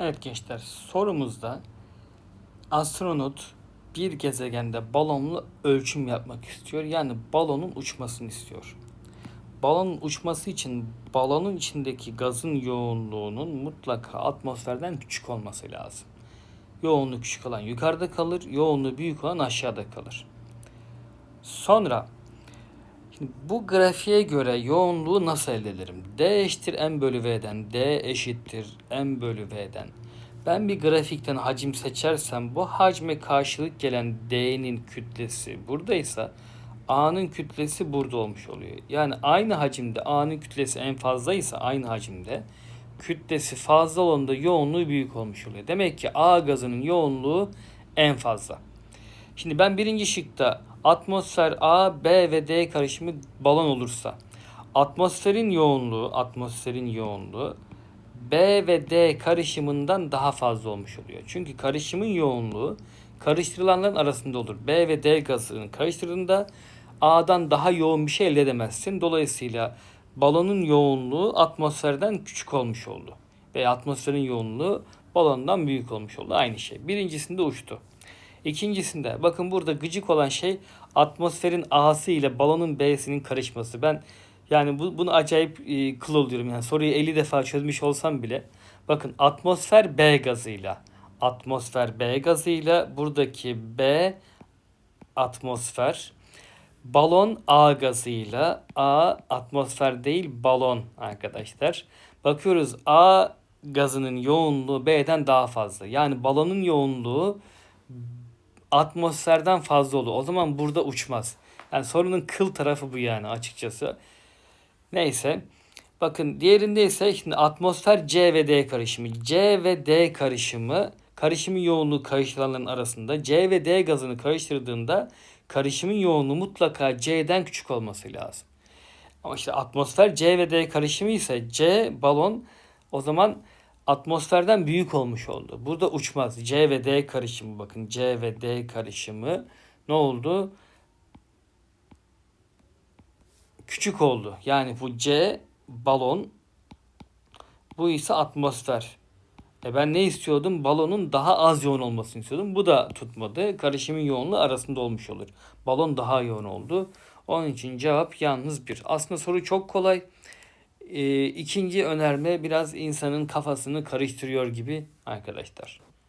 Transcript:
Evet gençler sorumuzda astronot bir gezegende balonla ölçüm yapmak istiyor. Yani balonun uçmasını istiyor. Balonun uçması için balonun içindeki gazın yoğunluğunun mutlaka atmosferden küçük olması lazım. Yoğunluğu küçük olan yukarıda kalır, yoğunluğu büyük olan aşağıda kalır. Sonra Şimdi bu grafiğe göre yoğunluğu nasıl elde ederim? D eşittir M bölü V'den, D eşittir M bölü V'den. Ben bir grafikten hacim seçersem bu hacme karşılık gelen D'nin kütlesi buradaysa A'nın kütlesi burada olmuş oluyor. Yani aynı hacimde A'nın kütlesi en fazlaysa aynı hacimde kütlesi fazla olan da yoğunluğu büyük olmuş oluyor. Demek ki A gazının yoğunluğu en fazla. Şimdi ben birinci şıkta atmosfer A, B ve D karışımı balon olursa atmosferin yoğunluğu, atmosferin yoğunluğu B ve D karışımından daha fazla olmuş oluyor. Çünkü karışımın yoğunluğu karıştırılanların arasında olur. B ve D gazını karıştırdığında A'dan daha yoğun bir şey elde edemezsin. Dolayısıyla balonun yoğunluğu atmosferden küçük olmuş oldu. Ve atmosferin yoğunluğu balondan büyük olmuş oldu. Aynı şey. Birincisinde uçtu. İkincisinde bakın burada gıcık olan şey atmosferin A'sı ile balonun B'sinin karışması. Ben yani bu, bunu acayip e, kıl oluyorum. Yani soruyu 50 defa çözmüş olsam bile. Bakın atmosfer B gazıyla atmosfer B gazıyla buradaki B atmosfer balon A gazıyla A atmosfer değil balon arkadaşlar. Bakıyoruz A gazının yoğunluğu B'den daha fazla. Yani balonun yoğunluğu atmosferden fazla olur. O zaman burada uçmaz. Yani sorunun kıl tarafı bu yani açıkçası. Neyse. Bakın diğerinde ise şimdi atmosfer C ve D karışımı. C ve D karışımı karışımın yoğunluğu karıştıranların arasında C ve D gazını karıştırdığında karışımın yoğunluğu mutlaka C'den küçük olması lazım. Ama işte atmosfer C ve D karışımı ise C balon o zaman atmosferden büyük olmuş oldu. Burada uçmaz. C ve D karışımı bakın C ve D karışımı ne oldu? Küçük oldu. Yani bu C balon bu ise atmosfer. E ben ne istiyordum? Balonun daha az yoğun olmasını istiyordum. Bu da tutmadı. Karışımın yoğunluğu arasında olmuş olur. Balon daha yoğun oldu. Onun için cevap yalnız bir. Aslında soru çok kolay. E, ikinci önerme biraz insanın kafasını karıştırıyor gibi arkadaşlar.